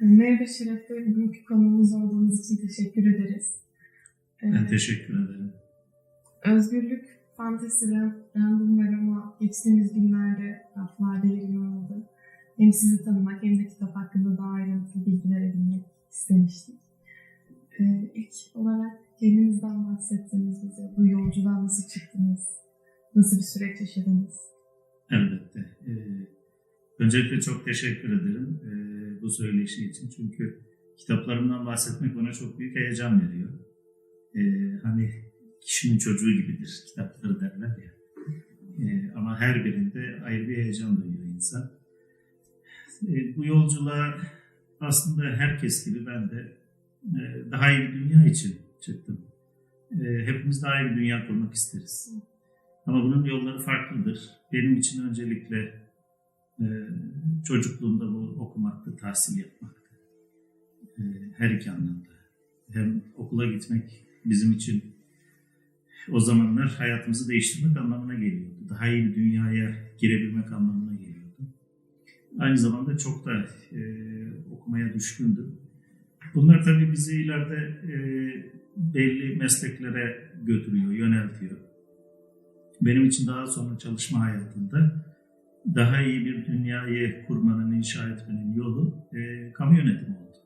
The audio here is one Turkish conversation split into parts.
Merhaba Şeref Bey, bugünkü konuğumuz olduğunuz için teşekkür ederiz. Ben teşekkür ederim. Özgürlük, fantezi, random ve roma geçtiğimiz günlerde raflarda yerini aldı. Hem sizi tanımak hem de kitap hakkında daha ayrıntılı bilgiler edinmek istemiştik. Ee, ilk olarak kendinizden bahsettiniz bize. Bu yolculuğa nasıl çıktınız? Nasıl bir süreç yaşadınız? Elbette. Ee, öncelikle çok teşekkür ederim e, bu söyleşi için. Çünkü kitaplarımdan bahsetmek bana çok büyük heyecan veriyor. Ee, hani kişinin çocuğu gibidir kitapları derler ya. Ee, ama her birinde ayrı bir heyecan duyuyor insan. Ee, bu yolculuğa aslında herkes gibi ben de e, daha iyi bir dünya için çıktım. Ee, hepimiz daha iyi bir dünya kurmak isteriz. Ama bunun yolları farklıdır. Benim için öncelikle e, çocukluğumda bu okumaktı, tahsil yapmaktı. E, her iki anlamda. Hem okula gitmek bizim için o zamanlar hayatımızı değiştirmek anlamına geliyordu. Daha iyi bir dünyaya girebilmek anlamına geliyordu. Aynı zamanda çok da e, okumaya düşkündüm. Bunlar tabii bizi ileride e, belli mesleklere götürüyor, yöneltiyor benim için daha sonra çalışma hayatında daha iyi bir dünyayı kurmanın, inşa etmenin yolu e, kamu yönetimi oldu.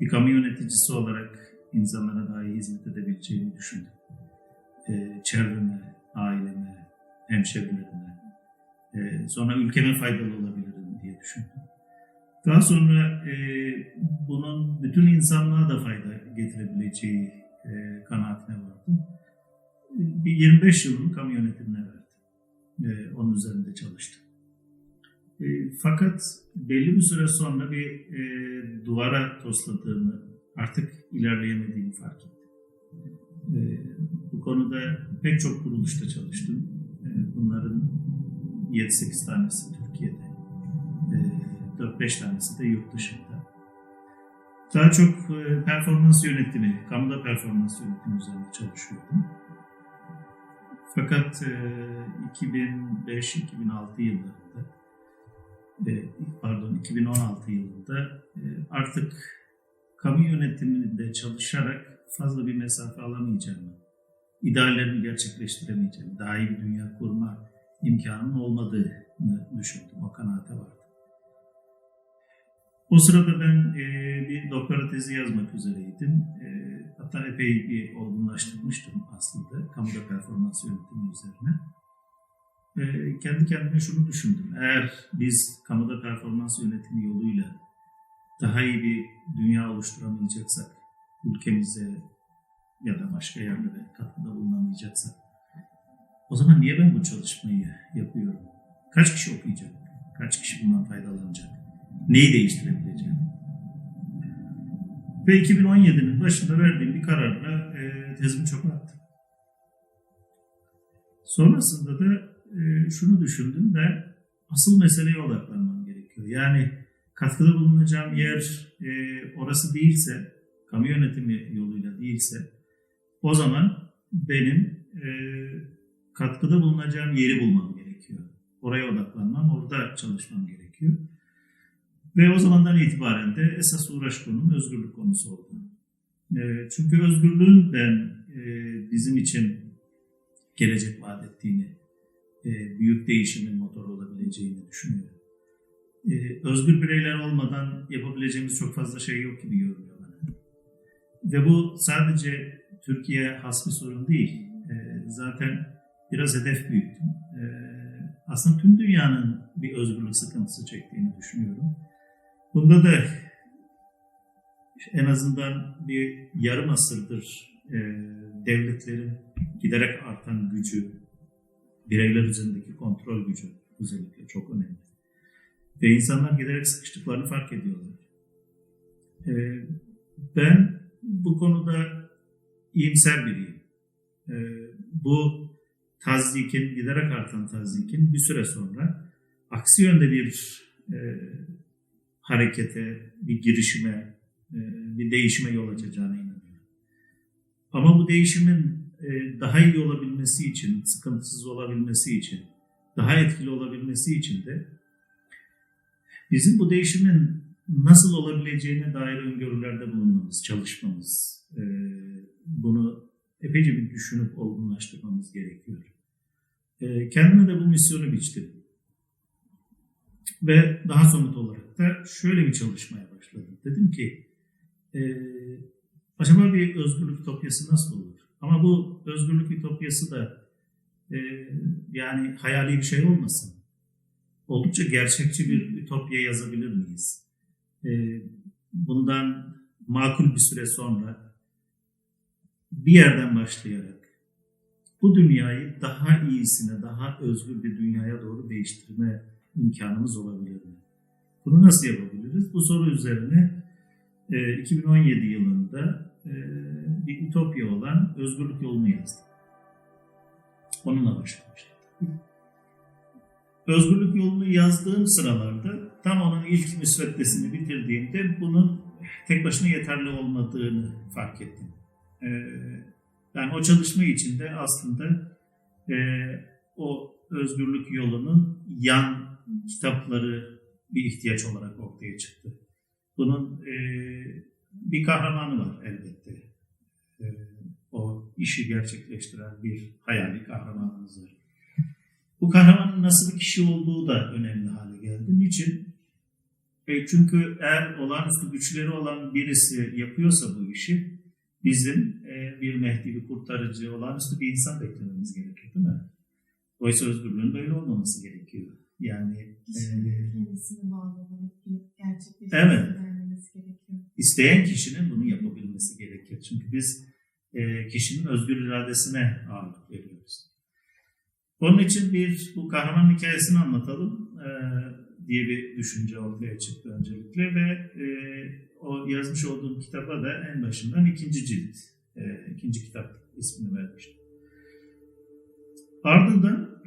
Bir kamu yöneticisi olarak insanlara daha iyi hizmet edebileceğimi düşündüm. E, çevreme, aileme, hemşerilerime, e, sonra ülkeme faydalı olabilirim diye düşündüm. Daha sonra e, bunun bütün insanlığa da fayda getirebileceği e, kanaatine vardım bir 25 yılını kamu yönetimine verdim. Ee, onun üzerinde çalıştım. Ee, fakat belli bir süre sonra bir e, duvara tosladığımı, artık ilerleyemediğimi fark ettim. Ee, bu konuda pek çok kuruluşta çalıştım. Ee, bunların 7-8 tanesi Türkiye'de, e, 4-5 tanesi de yurt dışında. Daha çok e, performans yönetimi, kamuda performans yönetimi üzerinde çalışıyordum. Fakat e, 2005-2006 yıllarında, e, pardon 2016 yılında e, artık kamu yönetiminde çalışarak fazla bir mesafe alamayacağımı, ideallerimi gerçekleştiremeyeceğim, daha iyi bir dünya kurma imkanım olmadığını düşündüm, o kanaate vardım. O sırada ben e, bir doktora tezi yazmak üzereydim. E, hatta epey bir olgunlaştırmıştım aslında kamuda performans yönetimi üzerine. E, kendi kendime şunu düşündüm. Eğer biz kamuda performans yönetimi yoluyla daha iyi bir dünya oluşturamayacaksak, ülkemize ya da başka yerlere katkıda bulunamayacaksak, o zaman niye ben bu çalışmayı yapıyorum? Kaç kişi okuyacak? Kaç kişi bundan faydalanacak? Neyi değiştirebileceğim? Ve 2017'nin başında verdiğim bir kararla e, tezimi çöpe attım. Sonrasında da e, şunu düşündüm ve asıl meseleye odaklanmam gerekiyor. Yani katkıda bulunacağım yer e, orası değilse, kamu yönetimi yoluyla değilse, o zaman benim e, katkıda bulunacağım yeri bulmam gerekiyor. Oraya odaklanmam, orada çalışmam gerekiyor. Ve o zamandan itibaren de esas uğraş konum özgürlük konusu oldu. E, çünkü özgürlüğün ben e, bizim için gelecek vaat ettiğini, e, büyük değişimin motoru olabileceğini düşünüyorum. E, özgür bireyler olmadan yapabileceğimiz çok fazla şey yok gibi görünüyor bana. Ve bu sadece Türkiye has bir sorun değil. E, zaten biraz hedef büyüttüm. Aslında tüm dünyanın bir özgürlük sıkıntısı çektiğini düşünüyorum. Bunda da en azından bir yarım asırdır devletlerin giderek artan gücü, bireyler üzerindeki kontrol gücü özellikle çok önemli. Ve insanlar giderek sıkıştıklarını fark ediyorlar. E, ben bu konuda iyimser biriyim. E, bu tazdikin, giderek artan tazdikin bir süre sonra aksi yönde bir e, harekete, bir girişime, e, bir değişime yol açacağına inanıyorum. Ama bu değişimin daha iyi olabilmesi için, sıkıntısız olabilmesi için, daha etkili olabilmesi için de bizim bu değişimin nasıl olabileceğine dair öngörülerde bulunmamız, çalışmamız, e, bunu epeyce bir düşünüp olgunlaştırmamız gerekiyor. E, kendime de bu misyonu biçtim. Ve daha somut olarak da şöyle bir çalışmaya başladım. Dedim ki, e, acaba bir özgürlük ütopyası nasıl olur? Ama bu özgürlük ütopyası da e, yani hayali bir şey olmasın. Oldukça gerçekçi bir ütopya yazabilir miyiz? E, bundan makul bir süre sonra bir yerden başlayarak bu dünyayı daha iyisine, daha özgür bir dünyaya doğru değiştirme imkanımız olabilir mi? Bunu nasıl yapabiliriz? Bu soru üzerine e, 2017 yılında e, bir ütopya olan Özgürlük Yolunu yazdım. Onunla başlamıştım. Özgürlük Yolunu yazdığım sıralarda tam onun ilk müsveddesini bitirdiğimde bunun tek başına yeterli olmadığını fark ettim. E, yani o çalışma içinde aslında e, o özgürlük yolunun yan kitapları bir ihtiyaç olarak ortaya çıktı. Bunun e, bir kahramanı var elbette. E, o işi gerçekleştiren bir hayali kahramanımız var. Bu kahramanın nasıl bir kişi olduğu da önemli hale geldi. Niçin? E, çünkü eğer olağanüstü güçleri olan birisi yapıyorsa bu işi, bizim e, bir Mehdi, bir kurtarıcı, olağanüstü bir insan beklememiz gerekir değil mi? Oysa özgürlüğün böyle olmaması gerekiyor. Yani Kişinin e, olarak bir gerçekleşmesi Evet. İsteyen kişinin bunu yapabilmesi gerekir. Çünkü biz e, kişinin özgür iradesine ağırlık veriyoruz. Onun için bir bu kahraman hikayesini anlatalım e, diye bir düşünce ortaya çıktı öncelikle ve e, o yazmış olduğum kitaba da en başından ikinci cilt, e, ikinci kitap ismini vermiştim. Ardından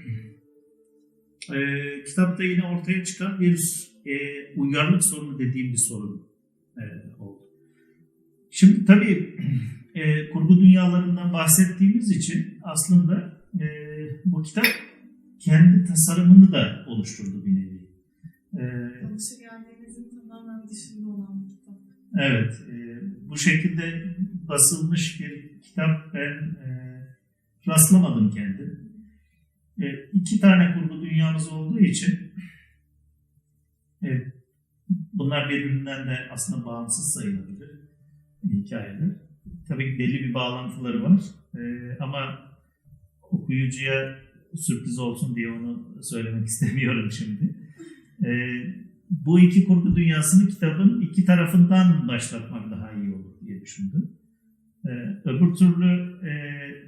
e, kitapta yine ortaya çıkan bir e, uygarlık sorunu dediğim bir sorun e, oldu. Şimdi tabii e, kurgu dünyalarından bahsettiğimiz için aslında e, bu kitap kendi tasarımını da oluşturdu bir nevi. E, Alışageldiğimizin tamamen dışında olan bir kitap. evet, e, bu şekilde basılmış bir kitap ben e, rastlamadım kendim. E, iki tane kurgu dünyamız olduğu için e, bunlar birbirinden de aslında bağımsız sayılabilir hikayeler. Tabii ki belli bir bağlantıları var E, ama okuyucuya sürpriz olsun diye onu söylemek istemiyorum şimdi. E, bu iki kurgu dünyasını kitabın iki tarafından başlatmak daha iyi olur diye düşündüm. E, öbür türlü e,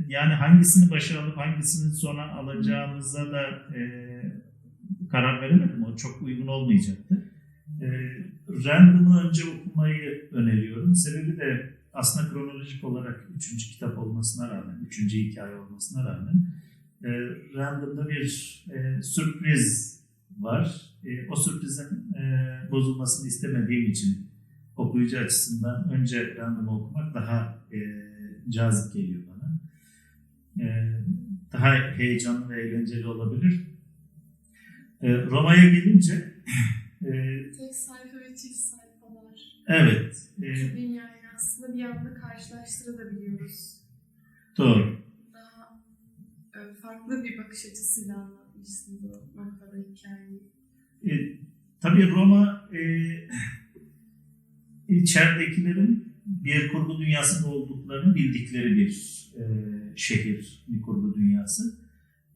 yani hangisini başa alıp hangisini sona alacağımıza da e, karar veremedim. O çok uygun olmayacaktı. E, Random'ı önce okumayı öneriyorum. Sebebi de aslında kronolojik olarak üçüncü kitap olmasına rağmen, üçüncü hikaye olmasına rağmen e, Random'da bir e, sürpriz var. E, o sürprizin e, bozulmasını istemediğim için okuyucu açısından önce Random'ı okumak daha e, cazip geliyor bana. E, daha heyecanlı ve eğlenceli olabilir. E, Roma'ya gelince Tek sayfa ve çift sayfalar. evet e, Şu dünyayı aslında bir anda karşılaştırabiliyoruz. doğru. Daha e, farklı bir bakış açısıyla anlatmışsınız o noktada hikayeyi. E, tabii Roma e, içeridekilerin bir kurgu dünyasında olduklarını bildikleri bir e, şehir, bir kurgu dünyası.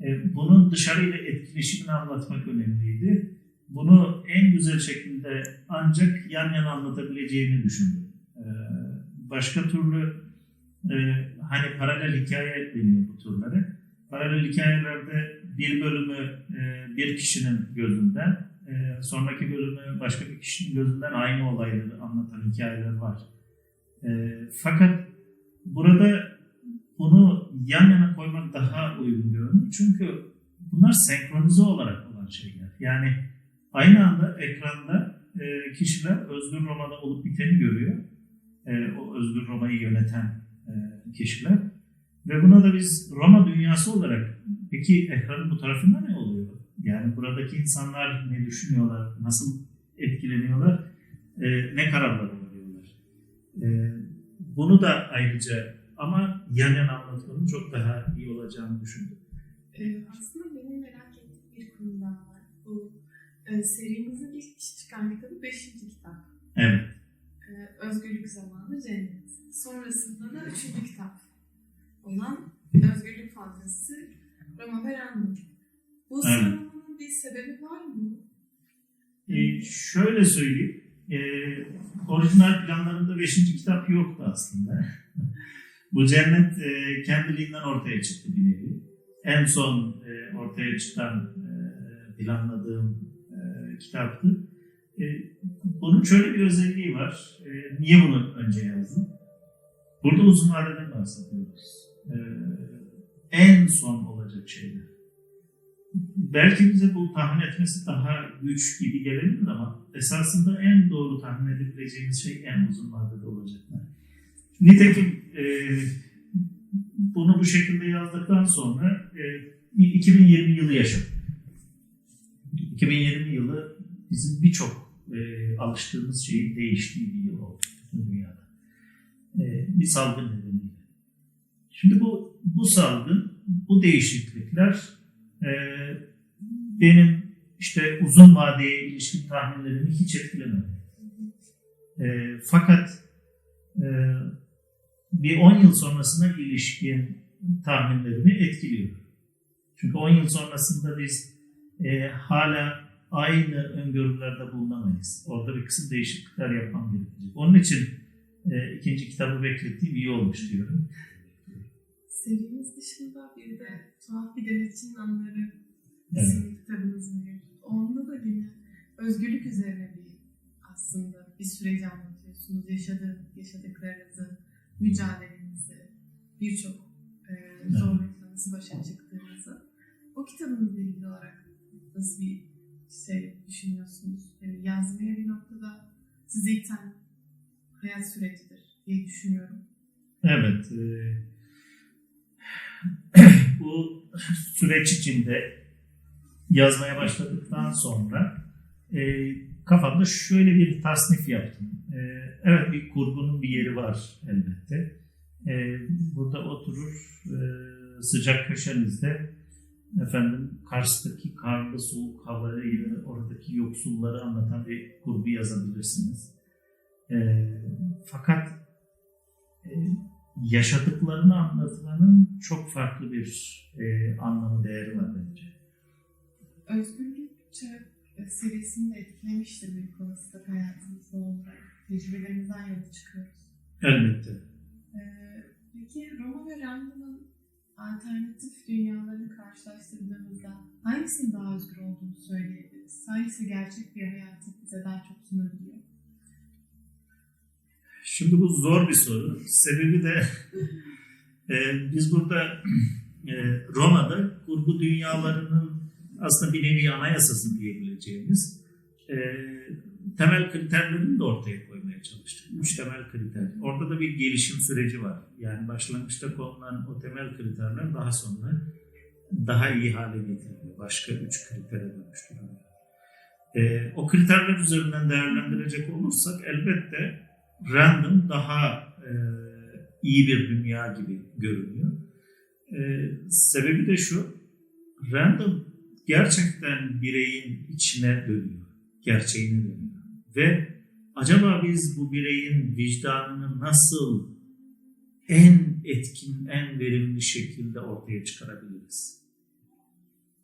E, bunun dışarıyla etkileşimini anlatmak önemliydi. Bunu en güzel şekilde ancak yan yana anlatabileceğini düşündüm. E, başka türlü e, hani paralel hikaye deniyor bu türlere. Paralel hikayelerde bir bölümü e, bir kişinin gözünden, e, sonraki bölümü başka bir kişinin gözünden aynı olayları anlatan hikayeler var. Fakat burada bunu yan yana koymak daha uygun görünür. Çünkü bunlar senkronize olarak olan şeyler. Yani aynı anda ekranda e, kişiler Özgür Roma'da olup biteni görüyor. E, o Özgür Roma'yı yöneten e, kişiler. Ve buna da biz Roma dünyası olarak peki ekranın bu tarafında ne oluyor? Yani buradaki insanlar ne düşünüyorlar, nasıl etkileniyorlar? e, ne kararlar alıyorlar. E, bunu da ayrıca ama yan yana anlatmanın çok daha iyi olacağını düşündüm. Ee, aslında benim merak ettiğim bir konu daha var. Bu e, serimizin ilk çıkan kitabı 5. kitap. Evet. Ee, Özgürlük Zamanı Cennet. Sonrasında da 3. kitap olan Özgürlük Fantezisi Roma ve Random. Bu Evet. sıralamanın bir sebebi var mı? E, şöyle söyleyeyim. E, orijinal planlarında 5. kitap yoktu aslında. Bu cennet e, kendiliğinden ortaya çıktı bir nevi. En son e, ortaya çıkan e, planladığım kitaptı. E, bunun şöyle bir özelliği var. E, niye bunu önce yazdım? Burada uzun vadeden bahsediyoruz. E, en son olacak şeyler. Belki bize bu tahmin etmesi daha güç gibi gelebilir ama esasında en doğru tahmin edebileceğimiz şey en uzun vadede olacaklar. Nitekim e, bunu bu şekilde yazdıktan sonra e, 2020 yılı yaşadık. 2020 yılı bizim birçok e, alıştığımız şeyin değiştiği bir yıl oldu dünyada. E, bir salgın nedeniyle. Şimdi bu, bu salgın, bu değişiklikler e, benim işte uzun vadeye ilişkin tahminlerimi hiç etkilemedi. E, fakat e, bir 10 yıl sonrasına ilişkin tahminlerimi etkiliyor. Çünkü 10 yıl sonrasında biz e, hala aynı öngörülerde bulunamayız. Orada bir kısım değişiklikler yapmam gerekecek. Onun için e, ikinci kitabı beklettiğim iyi olmuş diyorum. Serimiz dışında bir de Tuhaf Bir Denetçinin Anıları Evet. isimli kitabınız mevcut. Onda da yine özgürlük üzerine bir aslında bir süreci anlatıyorsunuz. Yaşadığı, yaşadıklarınızı, mücadelenizi, birçok e, zorlukla nasıl başa çıktığınızı. O kitabınızla ilgili olarak nasıl bir şey düşünüyorsunuz? Yani yazmaya bir noktada sizi iten hayat sürecidir diye düşünüyorum. Evet. e, bu süreç içinde yazmaya başladıktan sonra e, kafamda şöyle bir tasnif yaptım. E, evet bir kurgunun bir yeri var elbette. E, burada oturur e, sıcak köşenizde efendim Kars'taki karlı soğuk havayı, oradaki yoksulları anlatan bir kurgu yazabilirsiniz. E, fakat e, yaşadıklarını anlatmanın çok farklı bir e, anlamı değeri var bence. Özgürlük serisini de etkilemiştir büyük olasılık hayatımızda olarak. Tecrübelerimizden yola çıkıyoruz. Elbette. Ee, peki Roma ve Random'ın alternatif dünyalarını karşılaştırdığımızda hangisinin daha özgür olduğunu söyleyebiliriz? Hangisi gerçek bir hayatı bize daha çok sunabiliyor? Şimdi bu zor bir soru. Sebebi de e, biz burada e, Roma'da kurgu dünyalarının aslında bir nevi anayasası diyebileceğimiz e, temel kriterlerini de ortaya koymaya çalıştık. Üç temel kriter. Orada da bir gelişim süreci var. Yani başlangıçta konulan o temel kriterler daha sonra daha iyi hale getiriliyor. Başka üç kritere dönüştürülüyor. E, o kriterler üzerinden değerlendirecek olursak elbette random daha e, iyi bir dünya gibi görünüyor. E, sebebi de şu, random gerçekten bireyin içine dönüyor, gerçeğine dönüyor. Ve acaba biz bu bireyin vicdanını nasıl en etkin, en verimli şekilde ortaya çıkarabiliriz?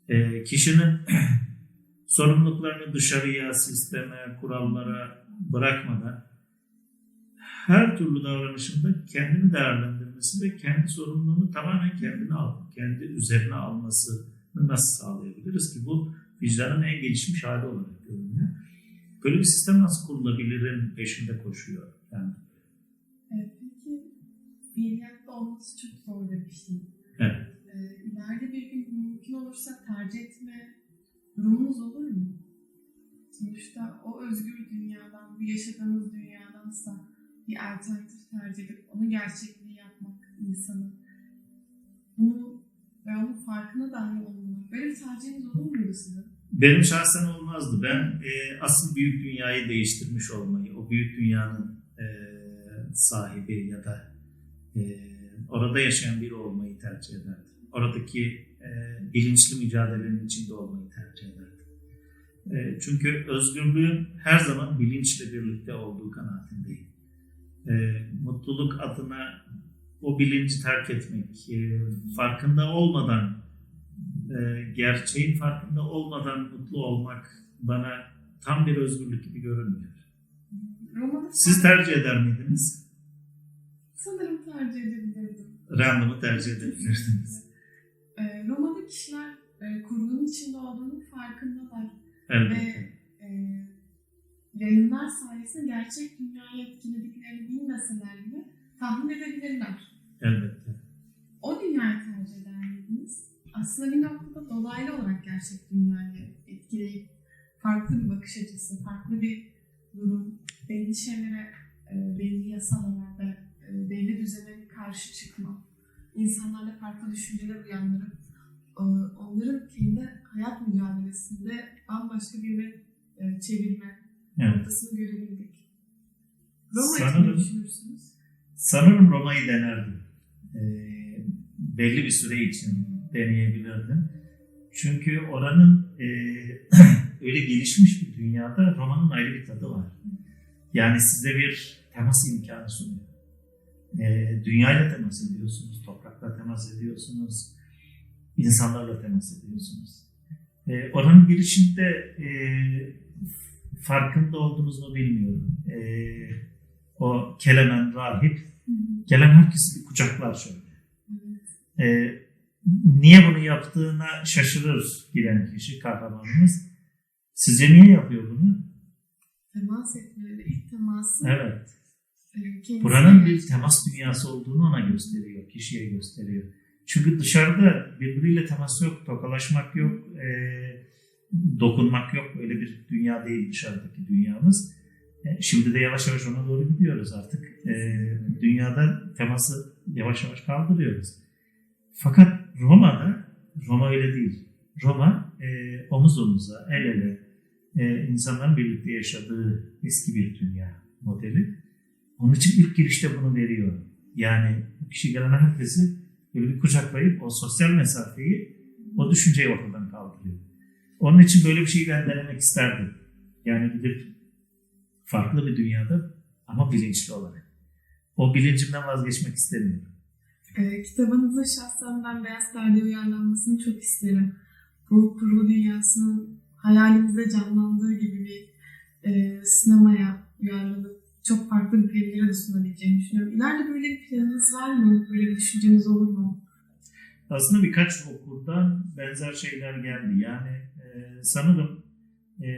E, kişinin sorumluluklarını dışarıya, sisteme, kurallara bırakmadan her türlü davranışında kendini değerlendirmesi ve kendi sorumluluğunu tamamen kendine al, kendi üzerine almasını nasıl sağlayabiliriz ki bu vicdanın en gelişmiş hali olarak görünüyor. Böyle bir sistem nasıl kurulabilirin peşinde koşuyor yani. Evet, peki fiiliyatta olması çok zor demiştim. Evet. Ee, ileride bir gün mümkün olursa tercih etme durumunuz olur mu? Sonuçta o özgür dünyadan, bu yaşadığımız dünyadansa bir alternatif tercih edip onu gerçekliği yapmak insanı. Bunu ve onun farkına dahi olmamak. Böyle bir tercihiniz olur muydu sizin? Benim şahsen olmazdı. Ben e, asıl büyük dünyayı değiştirmiş olmayı, o büyük dünyanın e, sahibi ya da e, orada yaşayan biri olmayı tercih ederdim. Oradaki e, bilinçli mücadelenin içinde olmayı tercih ederdim. E, çünkü özgürlüğün her zaman bilinçle birlikte olduğu kanaatindeyim. E, mutluluk adına o bilinci terk etmek, e, farkında olmadan, e, gerçeğin farkında olmadan mutlu olmak bana tam bir özgürlük gibi görünmüyor. Roma'da Siz tercih eder miydiniz? sanırım tercih edebilirdim. Random'ı tercih edebilirdiniz. E, Roma'da kişiler e, kurgunun içinde olduğunun farkındalar. Elbette. e, yayınlar sayesinde gerçek dünyayı etkilediklerini bilmeseler bile tahmin edebilirler. Elbette. O dünyayı tercih eder miydiniz? Aslında bir noktada dolaylı olarak gerçek dünyayı etkileyip farklı bir bakış açısı, farklı bir durum, belli şeylere, e, belli yasalara e, belli düzene karşı çıkma, insanlarla farklı düşünceler uyandırıp e, onların kendi hayat mücadelesinde bambaşka bir yere e, çevirme Evet. noktasını görebildik. Roma Sanırım- düşünürsünüz? Sanırım Roma'yı denerdim. E, belli bir süre için deneyebilirdim. Çünkü oranın e, öyle gelişmiş bir dünyada Roma'nın ayrı bir tadı var. Yani size bir temas imkanı sunuyor. E, dünyayla temas ediyorsunuz, toprakla temas ediyorsunuz, insanlarla temas ediyorsunuz. E, oranın girişinde e, farkında olduğunuz mu bilmiyorum. E, o Kelemen rahip gelen herkesi bir kucaklar şöyle. E, niye bunu yaptığına şaşırır giden kişi kahramanımız. Sizce niye yapıyor bunu? Temas etmeleri, ilk teması Evet. e, kendisine Buranın bir temas dünyası olduğunu ona gösteriyor, kişiye gösteriyor. Çünkü dışarıda birbiriyle temas yok, tokalaşmak yok, e, dokunmak yok. Öyle bir dünya değil dışarıdaki dünyamız. E, şimdi de yavaş yavaş ona doğru gidiyoruz artık. E, dünyada teması yavaş yavaş kaldırıyoruz. Fakat Roma'da, Roma öyle değil. Roma e, omuz omuza, el ele e, insanların birlikte yaşadığı eski bir dünya modeli. Onun için ilk girişte bunu veriyor. Yani bu kişi gelen herkesi böyle bir kucaklayıp o sosyal mesafeyi, o düşünceyi ortadan kaldırıyor. Onun için böyle bir şeyi ben denemek isterdim. Yani gidip farklı bir dünyada ama bilinçli olarak. O bilincimden vazgeçmek istemiyorum. E, kitabınızda şahsen ben Beyaz Perde uyarlanmasını çok isterim. Bu kurgu dünyasının hayalimizde canlandığı gibi bir e, sinemaya uyarlanıp çok farklı bir pencere de sunabileceğini düşünüyorum. İleride böyle bir planınız var mı? Böyle bir düşünceniz olur mu? Aslında birkaç okuldan benzer şeyler geldi. Yani e, sanırım e,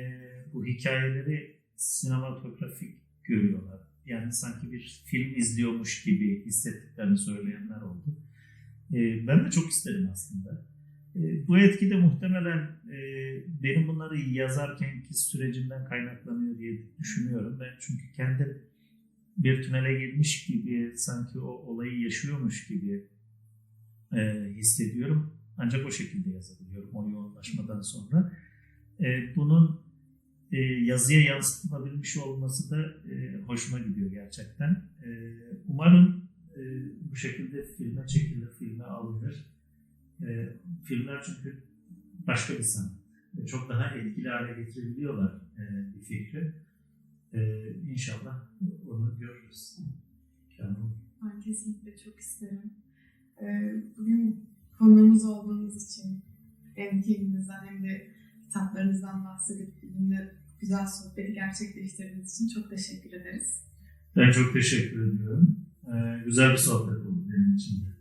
bu hikayeleri sinematografik görüyorlar. Yani sanki bir film izliyormuş gibi hissettiklerini söyleyenler oldu. E, ben de çok isterim aslında. E, bu etki de muhtemelen e, benim bunları yazarkenki sürecimden kaynaklanıyor diye düşünüyorum. Ben çünkü kendim bir tünele girmiş gibi sanki o olayı yaşıyormuş gibi e, hissediyorum. Ancak o şekilde yazabiliyorum o yoğunlaşmadan sonra. E, bunun e, yazıya yansıtılabilmiş olması da e, hoşuma gidiyor gerçekten. E, umarım e, bu şekilde filme çekilir, filme alınır. E, filmler çünkü başka bir sanat. E, çok daha etkili hale getirebiliyorlar e, bir fikri. E, inşallah onu görürüz. Yani, Ben kesinlikle çok isterim. Ee, bugün konuğumuz olduğunuz için hem kendinizden hem de kitaplarınızdan bahsedip bizimle güzel sohbeti gerçekleştirdiğiniz için çok teşekkür ederiz. Ben çok teşekkür ediyorum. Ee, güzel bir sohbet oldu benim için de.